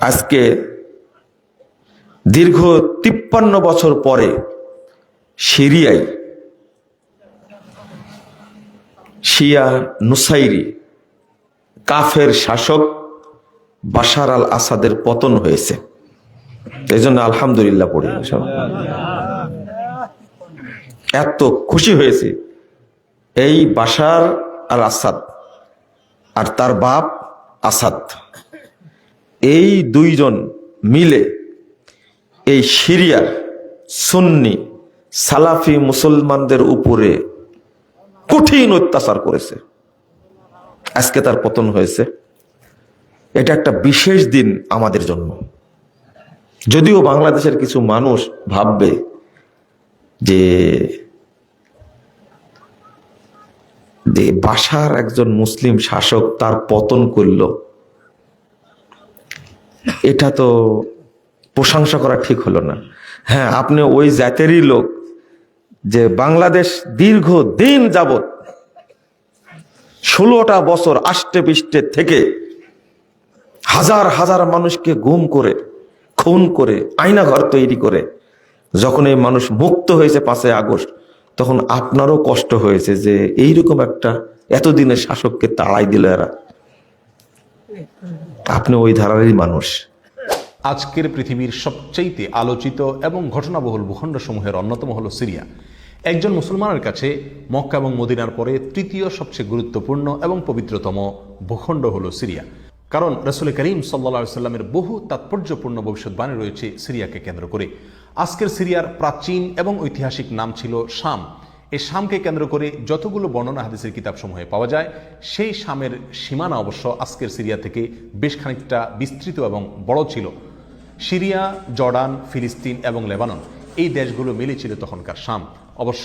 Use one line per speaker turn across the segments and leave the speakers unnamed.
আজকে দীর্ঘ তিপ্পান্ন বছর পরে সিরিয়ায় শিয়া নুসাইরি কাফের শাসক বাশার আল আসাদের পতন হয়েছে। এই জন্য আলহামদুলিল্লাহ পড়ি। এত খুশি হয়েছে। এই বাশার আল আসাদ আর তার বাপ আসাদ। এই দুইজন মিলে এই সিরিয়ার সুন্নি, সালাফি মুসলমানদের উপরে কঠিন অত্যাচার করেছে। আজকে তার পতন হয়েছে। এটা একটা বিশেষ দিন আমাদের জন্য। যদিও বাংলাদেশের কিছু মানুষ ভাববে যে বাসার একজন মুসলিম শাসক তার পতন করল। এটা তো প্রশংসা করা ঠিক হলো না। হ্যাঁ আপনি ওই জাতেরই লোক যে বাংলাদেশ দীর্ঘ দিন যাবত ষোলোটা বছর আষ্টে পৃষ্ঠে থেকে হাজার হাজার মানুষকে গুম করে, খুন করে আয়না ঘর তৈরি করে, যখন এই মানুষ মুক্ত হয়েছে পাঁচই আগস্ট, তখন আপনারও কষ্ট হয়েছে যে এইরকম একটা এতদিনের শাসককে তাড়াই দিল এরা। আপনি ওই ধারারই মানুষ।
আজকের পৃথিবীর সবচাইতে আলোচিত এবং ঘটনাবহুল ভূখণ্ডসমূহের অন্যতম হলো সিরিয়া। একজন মুসলমানের কাছে মক্কা এবং মদিনার পরে তৃতীয় সবচেয়ে গুরুত্বপূর্ণ এবং পবিত্রতম ভূখণ্ড হলো সিরিয়া। কারণ রসুল করিম সাল্লা সাল্লামের বহু তাৎপর্যপূর্ণ ভবিষ্যৎবাণী রয়েছে সিরিয়াকে কেন্দ্র করে। আজকের সিরিয়ার প্রাচীন এবং ঐতিহাসিক নাম ছিল শাম। এই শামকে কেন্দ্র করে যতগুলো বর্ণনা হাদিসের কিতাবসমূহে পাওয়া যায়, সেই শামের সীমানা অবশ্য আজকের সিরিয়া থেকে বেশ খানিকটা বিস্তৃত এবং বড় ছিল। সিরিয়া, জর্ডান, ফিলিস্তিন এবং লেবানন, এই দেশগুলো মিলে ছিল তখনকার শাম। অবশ্য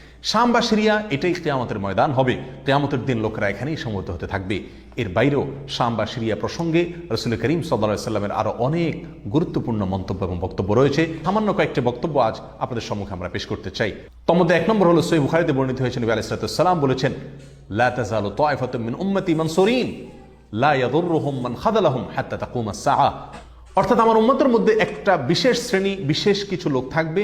শাম বা সিরিয়া, এটাই কেয়ামতের ময়দান হবে। কেয়ামতের দিন লোকেরা এখানেই সমবেত হতে থাকবে। এর বাইরেও শাম বা সিরিয়া প্রসঙ্গে রসুল করিম সাল্লা সাল্লামের আরও অনেক গুরুত্বপূর্ণ মন্তব্য এবং বক্তব্য রয়েছে। সামান্য কয়েকটি বক্তব্য আজ আপনাদের সম্মুখে আমরা পেশ করতে চাই। তমধ্যে এক নম্বর হলো সই বুখারিতে বর্ণিত হয়েছে, নবী আলাইসালাম বলেছেন, লা তাজালু তাইফাতুম মিন উম্মতি মানসুরিন, লা ইয়াদুররুহুম মান খাদালাহুম হাত্তা তাকুমা সাআ অর্থাৎ আমার উম্মতের মধ্যে একটা বিশেষ শ্রেণি, বিশেষ কিছু লোক থাকবে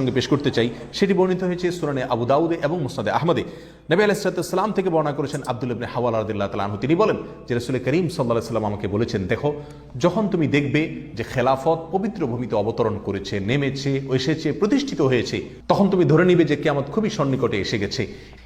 প্রসঙ্গে পেশ করতে চাই, সেটি বর্ণিত হয়েছে সুরানে আবু দাউদে এবং মুসনাদে আহমদে। নবী আলাইসালাম থেকে বর্ণনা করেছেন আব্দুল ইবনে হাওয়াল রাদিল্লাহ তালাহ তিনি বলেন যে রসুল করিম সাল্লাহ সাল্লাম আমাকে বলেছেন, দেখো, যখন তুমি দেখবে যে খেলাফত পবিত্র ভূমিতে অবতরণ করেছে, নেমেছে, এসেছে, প্রতিষ্ঠিত হয়েছে, তখন তুমি ধরে নিবে যে কেয়ামত খুবই সন্নিকটে এসে গেছে।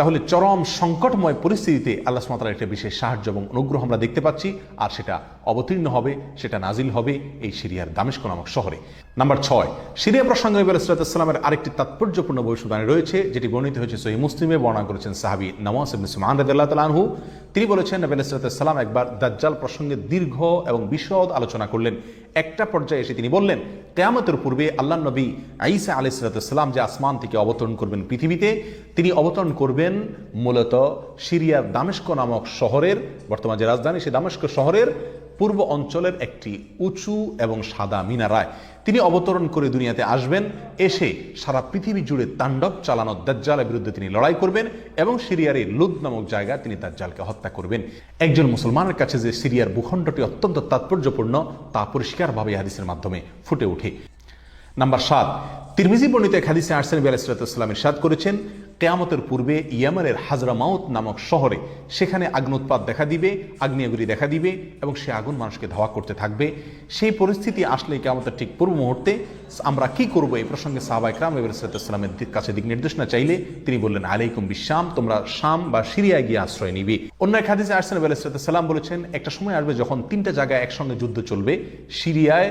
তাহলে চরম সংকটময় পরিস্থিতিতে আল্লাহ সুমাতার একটা বিশেষ সাহায্য এবং অনুগ্রহ আমরা দেখতে পাচ্ছি, আর সেটা অবতীর্ণ হবে, সেটা নাজিল হবে এই সিরিয়ার দামেস্ক নামক শহরে। নাম্বার ছয়, সিরিয়া প্রসঙ্গে নবী আলাইসালামের আরেকটি তাৎপর্যপূর্ণ ভবিষ্যবাণী রয়েছে, যেটি বর্ণিত হয়েছে সহি মুসলিমে, বর্ণনা করেছেন সাহাবি নওয়াজ ইবনে সুমান রাদিয়াল্লাহু তাআলা তিনি বলেছেন, নবী আলাইসালাম একবার দাজ্জাল প্রসঙ্গে দীর্ঘ এবং বিশদ আলোচনা করলেন। একটা পর্যায়ে এসে তিনি বললেন, কেয়ামতের পূর্বে আল্লাহ নবী আইসা আলি আলাইসালাম যে আসমান থেকে অবতরণ করবেন পৃথিবীতে, তিনি অবতরণ করবেন মূলত সিরিয়ার দামেস্ক নামক শহরের, বর্তমান যে রাজধানী সেই দামেস্ক শহরের পূর্ব অঞ্চলের একটি উঁচু এবং সাদা মিনারায় তিনি অবতরণ করে দুনিয়াতে আসবেন, এসে সারা পৃথিবী জুড়ে তাণ্ডব চালানো দাজ্জালের বিরুদ্ধে তিনি লড়াই করবেন এবং সিরিয়ার এই লুদ নামক জায়গায় তিনি দাজ্জালকে হত্যা করবেন। একজন মুসলমানের কাছে যে সিরিয়ার ভূখণ্ডটি অত্যন্ত তাৎপর্যপূর্ণ, তা পরিষ্কারভাবে হাদিসের মাধ্যমে ফুটে ওঠে। নাম্বার সাত। তিরমিজি বর্ণিত এক হাদিসে আলাইসালাম ইরশাদ করেছেন, কেয়ামতের পূর্বে ইয়ামানের হাজরামাউত নামক শহরে সেখানে আগ্নোৎপাত দেখা দিবে আগ্নেয়গুলি দেখা দিবে এবং সে আগুন মানুষকে ধাওয়া করতে থাকবে। সেই পরিস্থিতি আসলে কেয়ামতের ঠিক পূর্ব মুহূর্তে। আমরা কি করব এই প্রসঙ্গে সাহাবাই ক্রাম ইসলামের কাছে দিক নির্দেশনা চাইলে তিনি বললেন, আলাইকুম বিশ্বাম তোমরা শাম বা সিরিয়ায় গিয়ে আশ্রয় নিবে। অন্য এক হাদিসে আরসেন আলাইসালাম বলেছেন, একটা সময় আসবে যখন তিনটা জায়গায় একসঙ্গে যুদ্ধ চলবে, সিরিয়ায়